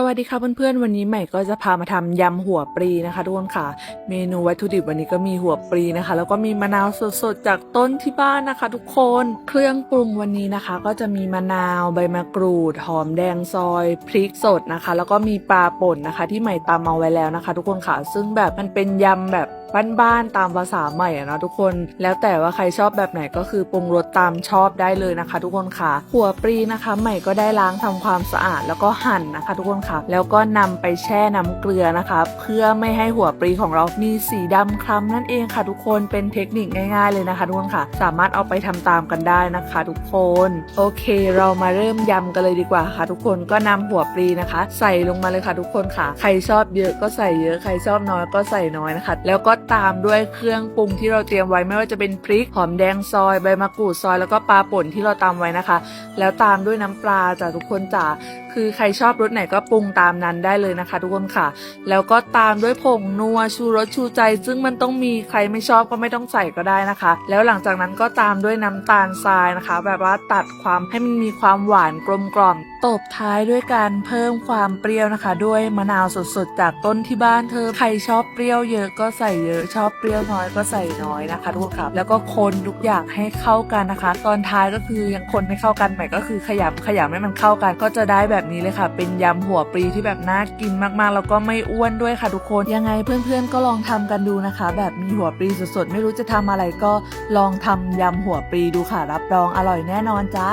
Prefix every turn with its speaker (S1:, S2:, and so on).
S1: สวัสดีค่ะเพื่อนๆ วันนี้ใหม่ก็จะพามาทำยำหัวปลีนะคะทุกคนค่ะ เมนูวัตถุดิบวันนี้ก็มีหัวปลีนะคะ แล้วก็มีมะนาวสดๆจากต้นที่บ้านนะคะ ทุกคนเครื่องปรุงวันนี้นะคะ ก็จะมีมะนาวใบมะกรูด หอมแดงซอยพริกสดนะคะ แล้วก็มีปลาป่นนะคะ ที่ใหม่ตำเอาไว้แล้วนะคะ ทุกคนค่ะ ซึ่งแบบมันเป็นยำแบบ บ้านๆตามภาษาใหม่อะนะทุกคน แล้วแต่ว่าใครชอบแบบไหนก็คือปรุงรสตามชอบได้เลยนะคะ ทุกคนค่ะหัวปลีนะคะ ใหม่ก็ได้ล้างทำความสะอาดแล้วก็หั่นนะคะ ทุกคนค่ะ แล้วก็นำไปแช่น้ำเกลือนะคะ เพื่อไม่ให้หัวปลีของเรามีสีดำคล้ำนั่นเองค่ะ ทุกคนเป็นเทคนิคง่ายๆเลยนะคะ ทุกคนค่ะ สามารถเอาไปทำตามกันได้นะคะ ทุกคน โอเค เรามาเริ่มยำกันเลยดีกว่าค่ะ ทุกคนก็นำหัวปลีนะคะ ใส่ลงมาเลยค่ะ ทุกคนค่ะ ใครชอบเยอะก็ใส่เยอะใครชอบน้อยก็ใส่น้อยนะคะ แล้วก็ตามด้วยเครื่องปรุงที่เราเตรียมไว้ไม่ว่าจะเป็นพริกหอมแดงซอยใบมะกรูดซอยแล้วก็ปลาป่นที่เราตำไว้นะคะ แล้วตามด้วยน้ำปลาจ้ะทุกคนจ้ะ คือใครชอบรสไหนก็ปรุงตามนั้นได้เลยนะคะ ทุกคนค่ะ แล้วก็ตามด้วยผงนัวชูรสชูใจ ซึ่งมันต้องมีใครไม่ชอบก็ไม่ต้องใส่ก็ได้นะคะ แล้วหลังจากนั้นก็ตามด้วยน้ำตาลทรายนะคะ แบบว่าตัดความให้มันมีความหวานกลมกล่อมตบท้ายด้วยการเพิ่มความเปรี้ยวนะคะ ด้วยมะนาวสดๆจากต้นที่บ้านเธอใครชอบเปรี้ยวเยอะก็ใส่เยอะชอบเปรี้ยวน้อยก็ใส่น้อยนะคะทุกคนค่ะแล้วก็คนทุกอย่างให้เข้ากันนะคะ ตอนท้ายก็คือยังคนให้เข้ากันใหม่ก็คือขยำขยำให้มันเข้ากันก็จะได้แบบนี้เลยค่ะ เป็นยำหัวปลีที่แบบน่ากินมากๆ แล้วก็ไม่อ้วนด้วยค่ะทุกคน ยังไงเพื่อนๆก็ลองทำกันดูนะคะ แบบมีหัวปลีสดๆ ไม่รู้จะทำอะไรก็ลองทำยำหัวปลีดูค่ะ รับรองอร่อยแน่นอนจ้า